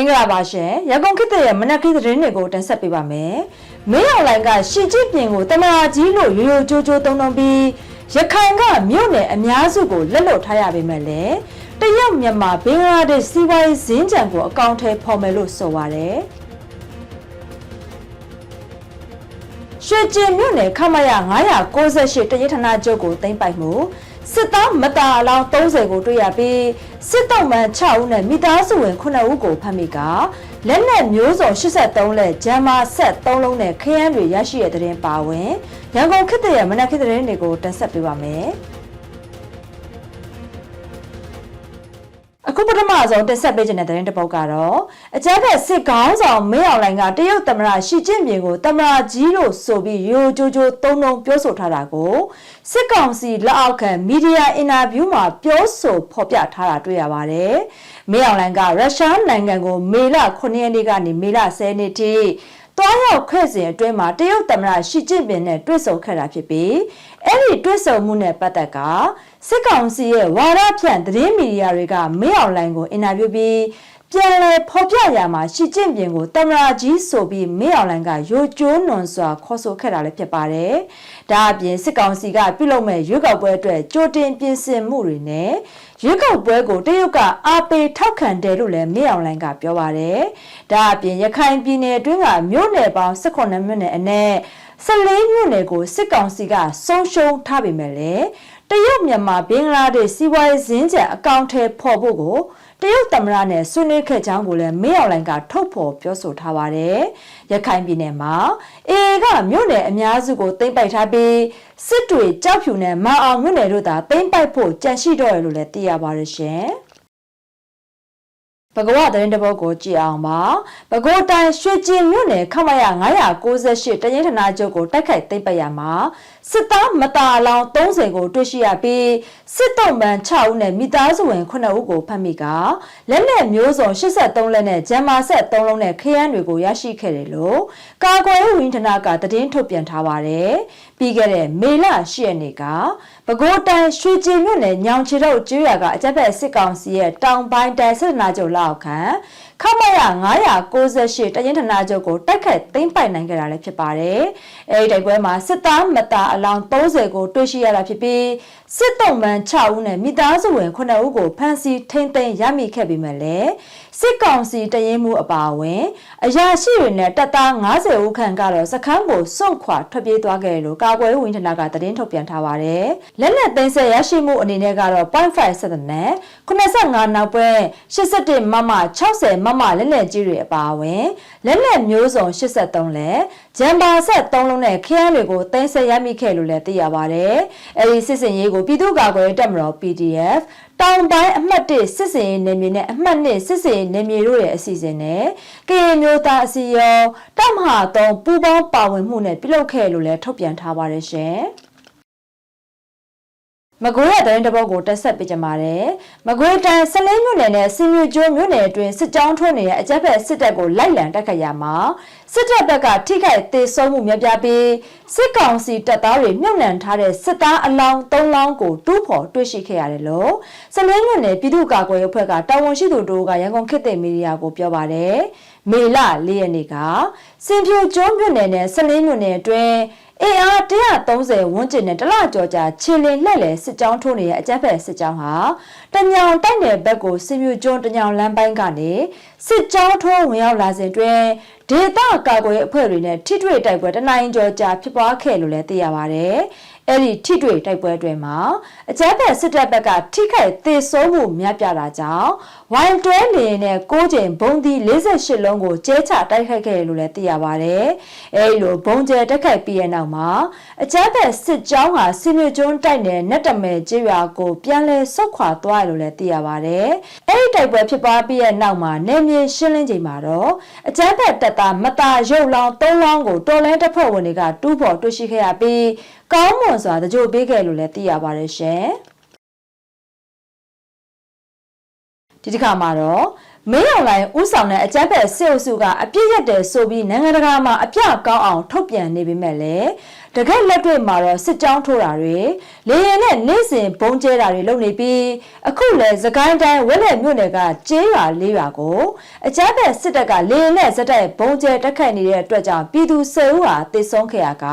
မင်္ဂလာပါရှင်ရန်ကုန်ခေတ်ရဲ့မနက်ခင်းသတင်းတွေကိုတင်ဆက်ပေးပါမယ်မင်းအောင်လိုင်ကရှီကျစ်ပြင်ကိုတမနာကြီးလို့ရိုးရိုးကြိုးကြိုးတုံးတုံးပြီးရခိုင်ကမြို့နယ်အများစုကိုလက်လွတ်ထားရပေမဲ့လည်းတရုတ်မြန်မာဘင်္ဂလားဒေ့ရှ်စီးပွားရေးဇင်းကြံကိုအကောင့်ထဲဖော်မယ်လို့ဆိုပါတယ်ရွှေကျင်မြို့နယ်ခမရ968တရထနာကျုပ်ကိုတင်ပိုက်မှု စစ်သားမတာအလောင်း30ကိုတွေ့ရပြီးစစ်တောက်မှန်6ဦးနဲ့မိသားစုဝင်9ဦးကိုဖမ်းမိကလက်နက်မျိုးစုံ83လက်ဂျမ်မာဆက်3လုံးနဲ့ခရမ်းတွေရရှိတဲ့တဲ့ရင်ပါဝင်ရန်ကုန်ခေတ်ရဲ့မနက်ခေတ်တဲ့တွေကိုတင်ဆက်ပေးပါမယ် အခုပထမဆုံးတက်ဆက်ပေးခြင်းတဲ့သတင်းတစ်ပုဒ်ကတော့အကြမ်းဖက်စစ်ကောင်းဆောင်မင်းအောင်လှိုင်ကတရုတ်သမ္မတရှီကျင့်ပြင်ကိုသမ္မတကြီးလို့ဆိုပြီးရိုးကြိုးကြိုးသုံးလုံးပြောဆိုထားတာကိုစစ်ကောင်စီလက်အောက်ခံမီဒီယာအင်တာဗျူးမှာပြောဆိုဖော်ပြထားတာတွေ့ရပါတယ်။မင်းအောင်လှိုင်ကရုရှားနိုင်ငံကိုမေလ9ရက်နေ့ကနေမေလ10ရက်နေ့ထိ တွားရောက်ခဲ့စဉ်အတွင်းမှာတရုတ်သမ္မတရှီကျင့်ပင်နဲ့တွေ့ဆုံခဲ့တာဖြစ်ပြီးအဲ့ဒီတွေ့ဆုံမှုနဲ့ပတ်သက်ကစစ်ကောင်စီရဲ့ဝါဒဖြန့်သတင်းမီဒီယာတွေကမင်းအောင်လှိုင်ကိုအင်တာဗျူးပြီး ပြန်လည်ဖော်ပြရမှာရှီကျင့်ပြင်ကိုတမရာကြီးဆိုပြီးမင်းအောင်လှိုင်ကရိုကျိုးနွန်စွာခေါ်ဆိုခဲ့တာလည်းဖြစ်ပါတယ်။ဒါအပြင်စစ်ကောင်စီကပြုလုပ်မဲ့ရွေးကောက်ပွဲအတွက်ကြိုတင်ပြင်ဆင်မှုတွေနဲ့ရွေးကောက်ပွဲကိုတရုတ်ကအားပေးထောက်ခံတယ်လို့လည်းမင်းအောင်လှိုင်ကပြောပါတယ်။ဒါအပြင်ရခိုင်ပြည်နယ်အတွင်းကမြို့နယ်ပေါင်း18မြို့နယ်အနက်14မြို့နယ်ကိုစစ်ကောင်စီကဆုံးရှုံးထားပေမဲ့လည်းတရုတ်မြန်မာဘင်္ဂလားဒေ့ရှ်စီးပွားရေးဇင်းကြံအကောင့်ထဲပေါ်ဖို့ကို တရုတ်သမ္မတနဲ့ဆွေးနွေးခဲ့ကြောင်းကိုလည်းမင်းအောင်လိုင်ကထုတ်ဖော်ပြောဆိုထားပါတယ်။ရခိုင်ပြည်နယ်မှာအေကမြို့နယ်အများစုကိုသိမ်းပိုက်ထားပြီးစစ်တွေကြောက်ဖြူနဲ့မအောင်မြို့နယ်တို့သာသိမ်းပိုက်ဖို့ကြံရှိတော့တယ်လို့လည်းသိရပါတယ်ရှင်။ ဘဂဝသတင်းတပုတ်ကိုကြည့်အောင်ပါဘဂိုးတိုင်းရွှေကျင်မြို့နယ်ခမရ998တရင်ထနာကျုပ်ကိုတိုက်ခိုက်သိမ်းပိုက်ရမှာစစ်သားမတာလောင်30ကိုတွေ့ရှိရပြီးစစ်တုံးပန်း6ဦးနဲ့မိသားစုဝင်9ဦးကိုဖမ်းမိကလက်နက်မျိုးစုံ83လက်နဲ့ဂျမ်မာဆက်3လုံးနဲ့ခရမ်းတွေကိုရရှိခဲ့တယ်လို့ကာကွယ်ရေးဝန်ထနာကသတင်းထုတ်ပြန်ထားပါတယ်ပြီးခဲ့တဲ့မေလ10ရက်နေ့ကပဲခူးတိုင်းရွှေကျင်မြို့နယ်ညောင်ချီတော့ကျွော်ကအကြက်ဖက်စစ်ကောင်စီရဲ့တောင်ပိုင်းတိုင်းစစ်နာချုပ်လောက်ခံ ခမရ998တရင်ထနာချုပ်ကိုတိုက်ခတ်သိမ်းပိုက်နိုင်ခဲ့တာလည်းဖြစ်ပါတယ်။အဲဒီတိုက်ပွဲမှာစစ်သားမတာအလောင်း30ကိုတွေ့ရှိရတာဖြစ်ပြီးစစ်တုံးမှန်6ဦးနဲ့မိသားစုဝင်9ဦးကိုဖမ်းဆီးထိန်းသိမ်းရမိခဲ့ပေမဲ့လည်းစစ်ကောင်စီတရင်မှုအပါအဝင်အရာရှိတွေနဲ့တပ်သား90ဦးခန့်ကတော့စခန်းကိုစွန့်ခွာထွက်ပြေးသွားခဲ့တယ်လို့ကာကွယ်ရေးဝန်ထမ်းကသတင်းထုတ်ပြန်ထားပါတယ်။လက်နက်သိမ်းဆည်းရရှိမှုအနေနဲ့ကတော့0.5ဆက်နဲ့85နောက်ပွဲ81မမ60မမလက်နက်ကြီးတွေအပါအဝင်လက်နက်မျိုးစုံ83လက်ဂျမ်ဘာဆက်3လုံးနဲ့ခရမ်းတွေကိုသိမ်းဆည်းရမိခဲ့လို့လည်းသိရပါတယ်။အဲဒီစစ်စင်ရေးကိုပြည်သူ့ကာကွယ်ရေးတပ်မတော် PDF တောင်ပိုင်းအမှတ်1စစ်စင်ရေးနယ်မြေနဲ့အမှတ်2စစ်စင်ရေးနယ်မြေတို့ရဲ့အစီအစဉ်နဲ့ကရင်မျိုးသားအစီရောတပ်မဟာ3ပူးပေါင်းပါဝင်မှုနဲ့ပြုလုပ်ခဲ့လို့လည်းထုတ်ပြန်ထားပါတယ်ရှင်။ မကွေးရတဲ့တပုတ်ကိုတက်ဆက်ပေးကြပါတယ်။မကွေးတိုင်းဆလင်းမြို့နယ်နဲ့စင်မြကျွန်းမြို့နယ်အတွင်းစစ်ကြောင်းထိုးနေတဲ့အကြက်ဖက်စစ်တပ်ကိုလိုက်လံတိုက်ခတ်ရမှာစစ်တပ်ဘက်ကထိခိုက်သေးဆုံးမှုများပြားပြီးစစ်ကောင်စီတပ်သားတွေမြုပ်နှံထားတဲ့စစ်သားအလောင်း၃လောင်းကိုတူးဖော်တွေ့ရှိခဲ့ရတယ်လို့ဆလင်းမြို့နယ်ပြည်သူ့ကာကွယ်ရေးအဖွဲ့ကတာဝန်ရှိသူတို့ကရန်ကုန်ခေတ်သစ်မီဒီယာကိုပြောပါတယ်။မေလ၄ရက်နေ့ကစင်ပြကျွန်းမြို့နယ်နဲ့ဆလင်းမြို့နယ်အတွင်း အင်အား130ဝန်းကျင်နဲ့တလကျော်ကြာခြေလင်လှည့်လေစစ်ကြောင်းထိုးနေတဲ့အကြမ်းဖက်စစ်ကြောင်းဟာတညောင်တိုက်နယ်ဘက်ကိုစင်မြကျွန်းတညောင်လမ်းပိုင်းကနေစစ်ကြောင်းထိုးဝင်ရောက်လာစဉ်တွင်ဒေသကာကွယ်အဖွဲ့တွေနဲ့ထိတွေ့တိုက်ပွဲတနိုင်ကျော်ကြာဖြစ်ပွားခဲ့လို့လည်းသိရပါတယ်။ အဲ့ဒီထိတွေ့တိုက်ပွဲတွေမှာအကြမ်းဖက်စစ်တပ်ဘက်ကထိခိုက်သေဆုံးမှုများပြားတာကြောင့်ဝိုင်တွဲနေနဲ့6ချိန်ဘုံဒီ48လုံးကိုကျဲချတိုက်ခိုက်ခဲ့လို့လည်းသိရပါတယ်။အဲဒီလိုဘုံကျဲတိုက်ခိုက်ပြီးတဲ့နောက်မှာအကြမ်းဖက်စစ်ကြောင်းဟာစီမီကျွန်းတိုက်နယ်နတ်တမဲကျေးရွာကိုပြန်လည်ဆုတ်ခွာသွားတယ်လို့လည်းသိရပါတယ်။အဲဒီတိုက်ပွဲဖြစ်ပွားပြီးတဲ့နောက်မှာနေမြေရှင်းလင်းချိန်မှာတော့အကြမ်းဖက်တပ်သားမတာရုပ်လောင်း၃လောင်းကိုတော်လဲတပ်ဖွဲ့ဝင်တွေကတူးဖော်တွေ့ရှိခဲ့ရပြီး ကောင်းမွန်စွာတကြိုပေးခဲ့လို့လည်းသိရပါတယ်ရှင်ဒီတစ်ခါမှာတော့မင်းအောင်လိုင်ဥဆောင်တဲ့အကြမ်းဖက်စစ်အုပ်စုကအပြစ်ရက်တယ်ဆိုပြီးနိုင်ငံတကာမှာအပြကောင်းအောင်ထုတ်ပြန်နေပေမဲ့လည်းတကက်လက်တွေ့မှာတော့စစ်ကြောင်းထိုးတာတွေလေရင်နဲ့နေ့စဉ်ဘုံကျဲတာတွေလုပ်နေပြီးအခုလည်းသကိုင်းတိုင်းဝက်လက်မြို့နယ်ကကျေးရွာလေးရွာကိုအကြမ်းဖက်စစ်တပ်ကလေရင်နဲ့ဇက်တိုက်ဘုံကျဲတက်ခတ်နေတဲ့အတွက်ကြောင့်ပြည်သူ၁၀ဦးဟာသေဆုံးခဲ့ရက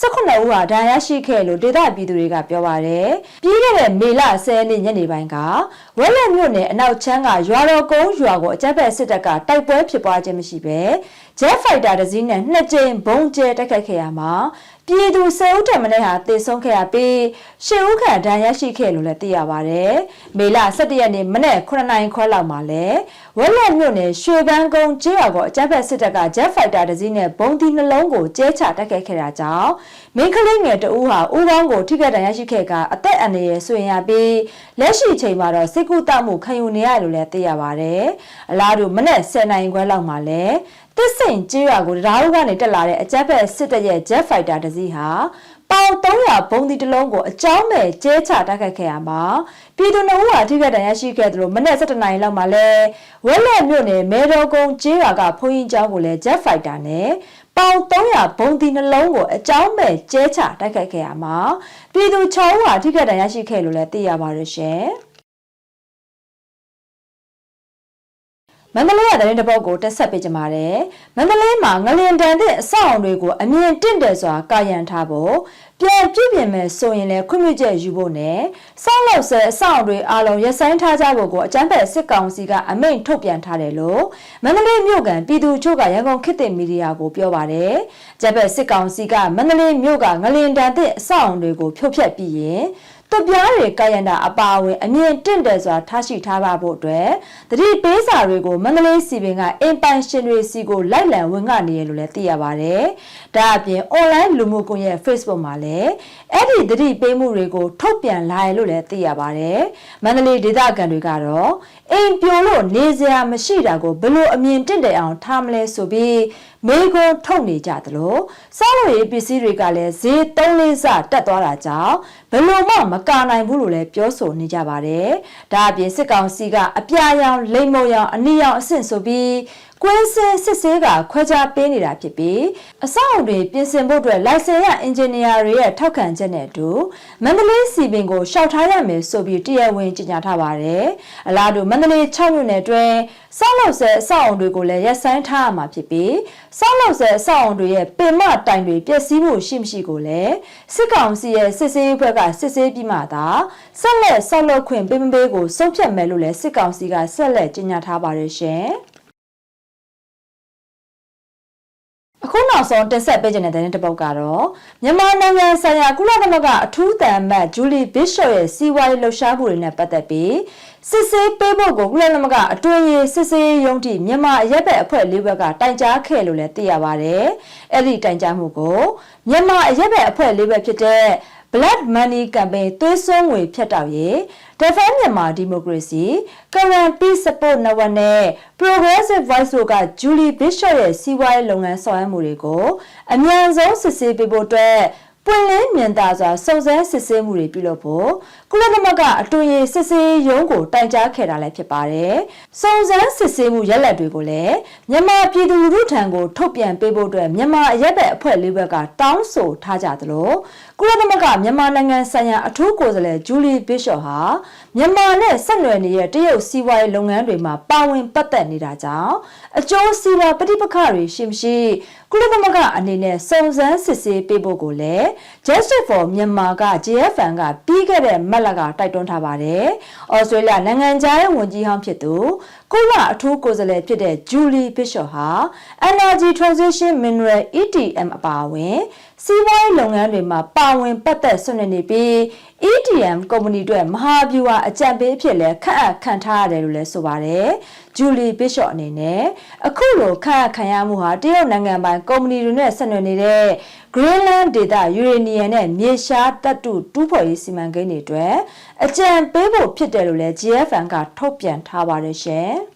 18ဦးဟာဒဏ်ရာရှိခဲ့လို့ဒေသပြည်သူတွေကပြောပါတယ်ပြီးခဲ့တဲ့မေလ10ရက်နေ့ညနေပိုင်းကဝက်လက်မြို့နယ်အနောက်ချမ်းကရွာတော်ကုန်းရွာကိုအကြမ်းဖက်စစ်တပ်ကတိုက်ပွဲဖြစ်ပွားခြင်းမရှိဘဲ Jet Fighter တစ်စီးနဲ့နှစ်ကြိမ်ဘုံကျဲတိုက်ခတ်ခဲ့ရမှာ ပြည်သူ၁၀ဦးထက်မနည်းဟာသေဆုံးခဲ့ရပြီး၈ဦးခန့်ဒဏ်ရာရှိခဲ့လို့လည်းသိရပါတယ်။မေလ17ရက်နေ့မနေ့9နိုင်ခွဲလောက်မှာလဲဝက်လက်မြို့နယ်ရွှေပန်းကုန်းကျေးရွာကိုအကြမ်းဖက်စစ်တပ်က Jet Fighter တစ်စီးနဲ့ဘုံဒီနှလုံးကိုကျဲချတိုက်ခတ်ခဲ့တာကြောင့်မင်းကလေးငယ်တဦးဟာဦးခေါင်းကိုထိခိုက်ဒဏ်ရာရှိခဲ့ကအသက်အန္တရာယ်ဆွေရပြီးလက်ရှိချိန်မှာတော့စိတ်ကူးတမှုခံယူနေရလို့လည်းသိရပါတယ်။အလားတူမနေ့10နိုင်ခွဲလောက်မှာလဲသစ်စိန်ကျေးရွာကိုတရားဥကနေတက်လာတဲ့အကြမ်းဖက်စစ်တပ်ရဲ့ Jet Fighter တစ်စီးဟာပေါင်300ဘုံဒီတစ်လုံးကိုအကြောင်းမဲ့ကျဲချတိုက်ခတ်ခဲ့ရမှာပြည်သူ့နှုတ်ဟာထိခိုက်ဒဏ်ရာရှိခဲ့တယ်လို့မနေ့17နိုင်လောက်မှာလဲဝက်လက်မြို့နယ်မဲတော်ကုန်းကျေးရွာကဘုံရင်ကျောင်းကိုလဲ Jet Fighter နဲ့ပေါင်300ဘုံဒီနှလုံးကိုအကြောင်းမဲ့ကျဲချတိုက်ခတ်ခဲ့ရမှာပြည်သူ6ဦးဟာထိခိုက်ဒဏ်ရာရှိခဲ့လို့လဲသိရပါတယ်ရှင် မန္တလေးကသတင်းတစ်ပုဒ်ကိုတက်ဆက်ပေးကြပါတယ်။မန္တလေးမှာငလျင်တန်တဲ့အဆောက်အုံတွေကိုအမြင်တင့်တယ်စွာကာယံထားဖို့ပြန်ပြည့်ပြင်မယ်ဆိုရင်လည်းခွင့်ပြုချက်ယူဖို့နဲ့စောက်လောက်ဆဲအဆောက်အုံတွေအလုံးရဆိုင်ထားကြဖို့ကိုအကြမ်းဖက်စစ်ကောင်စီကအမိန့်ထုတ်ပြန်ထားတယ်လို့မန္တလေးမြို့ကန်ပြည်သူ့ချုပ်ကရန်ကုန်ခေတ်သစ်မီဒီယာကိုပြောပါတယ်။ကြက်ဖက်စစ်ကောင်စီကမန္တလေးမြို့ကငလျင်တန်တဲ့အဆောက်အုံတွေကိုဖြုတ်ဖျက်ပြီးရင် တပြားတွေကာယန္တာအပါအဝင်အမြင့်တင့်တယ်စွာထားရှိထားပါဖို့အတွက်တတိပေးစာတွေကိုမန္တလေးစီပင်ကအင်ပိုင်ရှင်တွေစီကိုလိုက်လံဝင်ကနေရလို့လည်းသိရပါတယ်။ဒါအပြင် online လူမှုကွန်ရက် Facebook မှာလည်းအဲ့ဒီတတိပေးမှုတွေကိုထုတ်ပြန်လာရလို့လည်းသိရပါတယ်။မန္တလေးဒေသခံတွေကတော့အိမ်ပြိုလို့နေစရာမရှိတာကိုဘလို့အမြင်တင့်တယ်အောင်ထားမလဲဆိုပြီးမေကွန်ထုတ်နေကြသလိုစောက်လို့ရေးပစ္စည်းတွေကလည်းဈေး၃လေးစတက်သွားတာကြောင့်ဘလို့မှမကာနိုင်ဘူးလို့လည်းပြောဆိုနေကြပါတယ်။ဒါအပြင်စစ်ကောင်စီကအပြာရောင်လိမ့်မုံရောင်အနီရောင်အဆင့်ဆိုပြီးကွင်းစင်းစစ်ဆေးကခွဲခြားပေးနေတာဖြစ်ပြီးအဆောက်အုံတွေပြင်ဆင်ဖို့အတွက်လိုင်စင်ရအင်ဂျင်နီယာတွေရဲ့ထောက်ခံချက်နဲ့အတူမန္တလေးစီပင်ကိုရှောက်ထားရမယ်ဆိုပြီးတရားဝင်ကြေညာထားပါတယ်။အလားတူမန္တလေး6မြို့နယ်တွင်စောက်လောက်ဆဲအဆောက်အုံတွေကိုလည်းရပ်ဆိုင်းထားရမှာဖြစ်ပြီးစောက်လောက်ဆဲအဆောက်အုံတွေရဲ့ပင်မတိုင်တွေပျက်စီးမှုရှိမရှိကိုလည်းစစ်ကောင်စီရဲ့စစ်ဆေးဘက်ကစစ်ဆေးပြီးမှသာဆက်လက်ဆောက်လုပ်ခွင့်ပေးမပေးကိုဆုံးဖြတ်မယ်လို့လည်းစစ်ကောင်စီကဆက်လက်ကြေညာထားပါတယ်ရှင်။ အခုနောက်ဆုံးတင်ဆက်ပေးခြင်းတဲ့တဲ့တစ်ပုဒ်ကတော့မြန်မာနိုင်ငံဆိုင်ရာကုလသမဂ္ဂအထူးတန်အမတ်ဂျူလီဘစ်ရှော့ရဲ့စီးပွားရေးလှုပ်ရှားမှုတွေနဲ့ပတ်သက်ပြီးစစ်ဆေးပေးဖို့ကိုကုလသမဂ္ဂအတွင်းရေးစစ်ဆေးရုံးထိမြန်မာအရက်ဘက်အဖွဲ့လေးဘက်ကတိုင်ကြားခဲ့လို့လည်းသိရပါတယ်။အဲ့ဒီတိုင်ကြားမှုကိုမြန်မာအရက်ဘက်အဖွဲ့လေးဘက်ဖြစ်တဲ့ Black Money Campaign သွေးစွန်းငွေဖြတ်တောက်ရေး Defend Myanmar Democracy Current Peace Support Network နဲ့ Progressive Voice တို့က Julie Bishop ရဲ့စီးပွားရေးလုပ်ငန်းဆောင်ရွက်မှုတွေကိုအမြန်ဆုံးစစ်ဆေးပေးဖို့အတွက် ပွင့်လင်းမြင်သာစွာစုံစမ်းစစ်ဆေးမှုတွေပြုလုပ်ဖို့ကုလသမဂ္ဂအတွင်းရေးစစ်ဆေးရုံးကိုတိုင်ကြားခဲ့တာလည်းဖြစ်ပါတယ်။စုံစမ်းစစ်ဆေးမှုရလဒ်တွေကိုလည်းမြန်မာပြည်သူလူထုထံကိုထုတ်ပြန်ပေးဖို့အတွက်မြန်မာအရက်ဘက်အဖွဲ့လေးဘက်ကတောင်းဆိုထားကြသလိုကုလသမဂ္ဂမြန်မာနိုင်ငံဆိုင်ရာအထူးကိုယ်စားလှယ်ဂျူလီဘစ်ရှော့ဟာမြန်မာနဲ့ဆက်နွယ်နေတဲ့တရုတ်စီးပွားရေးလုပ်ငန်းတွေမှာပါဝင်ပတ်သက်နေတာကြောင့်အကျိုးစီးပွားပဋိပက္ခတွေရှိမရှိကုလသမဂ္ဂအနေနဲ့စုံစမ်းစစ်ဆေးပေးဖို့ကိုလည်း Justice for Myanmar က JFN ကပြီးခဲ့တဲ့မက်လကတိုက်တွန်းထားပါတယ်။ဩစတြေးလျနိုင်ငံသားရဲ့ဝန်ကြီးဟောင်းဖြစ်သူကုလအထူးကိုယ်စားလှယ်ဖြစ်တဲ့ Julie Bishop ဟာ Energy Transition Mineral ETM အပါအဝင် စီးပွားရေးလုပ်ငန်းတွေမှာပါဝင်ပတ်သက်ဆွနေနေပြီး EDM ကုမ္ပဏီတွေမဟာဗျူဟာအကြံပေးအဖြစ်လဲခန့်အပ်ခံထားရတယ်လို့လဲဆိုပါတယ်။ဂျူလီဘစ်ရှော့အနေနဲ့အခုလိုခန့်အပ်ခံရမှုဟာတရုတ်နိုင်ငံပိုင်ကုမ္ပဏီတွေနဲ့ဆက်နွယ်နေတဲ့ Greenland ဒေသယူရေနီယံနဲ့မြေရှားတပ်တုတူးဖော်ရေးစီမံကိန်းတွေအတွက်အကြံပေးဖို့ဖြစ်တယ်လို့လဲ GFN ကထုတ်ပြန်ထားပါတယ်ရှင်။